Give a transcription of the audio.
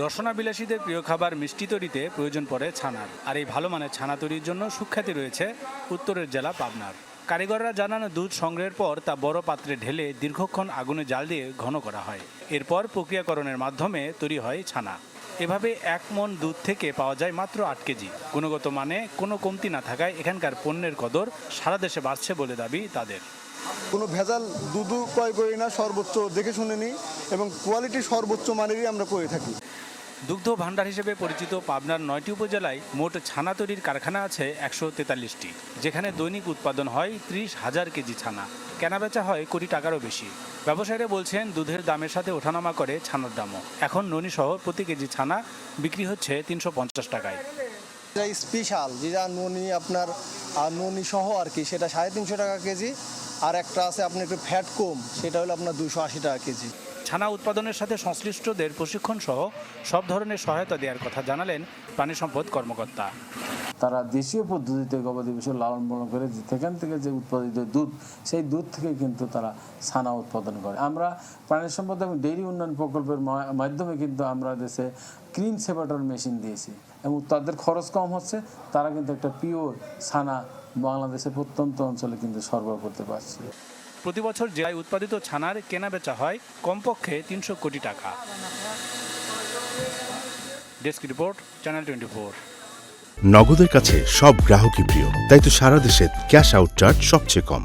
রসনা বিলাসীদের প্রিয় খাবার মিষ্টি তৈরিতে প্রয়োজন পড়ে ছানার। আর এই ভালো মানের ছানা তৈরির জন্য সুখ্যাতি রয়েছে উত্তরের জেলা পাবনার। কারিগররা জানান দুধ সংগ্রহের পর তা বড় পাত্রে ঢেলে দীর্ঘক্ষণ আগুনে জাল দিয়ে ঘন করা হয়। এরপর প্রক্রিয়াকরণের মাধ্যমে তৈরি হয় ছানা। এভাবে এক মন দুধ থেকে পাওয়া যায় মাত্র আট কেজি। গুণগত মানে কোনো কমতি না থাকায় এখানকার পণ্যের কদর সারা দেশে বাড়ছে বলে দাবি তাদের। কোনো ভেজাল দুধও ক্রয় করি না সর্বোচ্চ দেখে শুনে নিই এবং কোয়ালিটি সর্বোচ্চ মানেরই আমরা করে থাকি। দুগ্ধ ভাণ্ডার হিসেবে পরিচিত পাবনার নয়টি উপজেলায় মোট ছানা তৈরির কারখানা আছে একশো তেতাল্লিশটি যেখানে দৈনিক উৎপাদন হয় ত্রিশ হাজার কেজি ছানা। কেনাবেচা হয় কোটি টাকারও বেশি। ব্যবসায়ীরা বলছেন দুধের দামের সাথে ওঠানামা করে ছানার দামও। এখন ননি সহ প্রতি কেজি ছানা বিক্রি হচ্ছে তিনশো পঞ্চাশ টাকায়। স্পেশাল যেটা ননি আপনার আর ননি সহ আর কি সেটা সাড়ে তিনশো টাকা কেজি। আর একটা আছে আপনার একটু ফ্যাট কম সেটা হলো আপনার দুশো আশি টাকা কেজি। ছানা উৎপাদনের সাথে সংশ্লিষ্টদের প্রশিক্ষণ সহ সব ধরনের সহায়তা দেওয়ার কথা জানালেন প্রাণী সম্পদ কর্মকর্তা। তারা দেশীয় পদ্ধতিতে গবাদি পশু লালন পালন করে যে- সেখান থেকে যে উৎপাদিত দুধ সেই দুধ থেকে কিন্তু তারা ছানা উৎপাদন করে। আমরা প্রাণী সম্পদ এবং ডেইরি উন্নয়ন প্রকল্পের মাধ্যমে কিন্তু আমরা দেশে ক্রিম সেপারেটর মেশিন দিয়েছি এবং তাদের খরচ কম হচ্ছে তারা কিন্তু একটা পিওর ছানা বাংলাদেশের প্রত্যন্ত অঞ্চলে কিন্তু সরবরাহ করতে পারছে। প্রতি বছর জেলায় উৎপাদিত ছানার কেনাবেচা হয় কমপক্ষে তিনশো কোটি টাকা। Desk report channel twenty four নগদের কাছে সব গ্রাহকই প্রিয় তাই তো সারা দেশে ক্যাশ আউট চার্জ সবচেয়ে কম।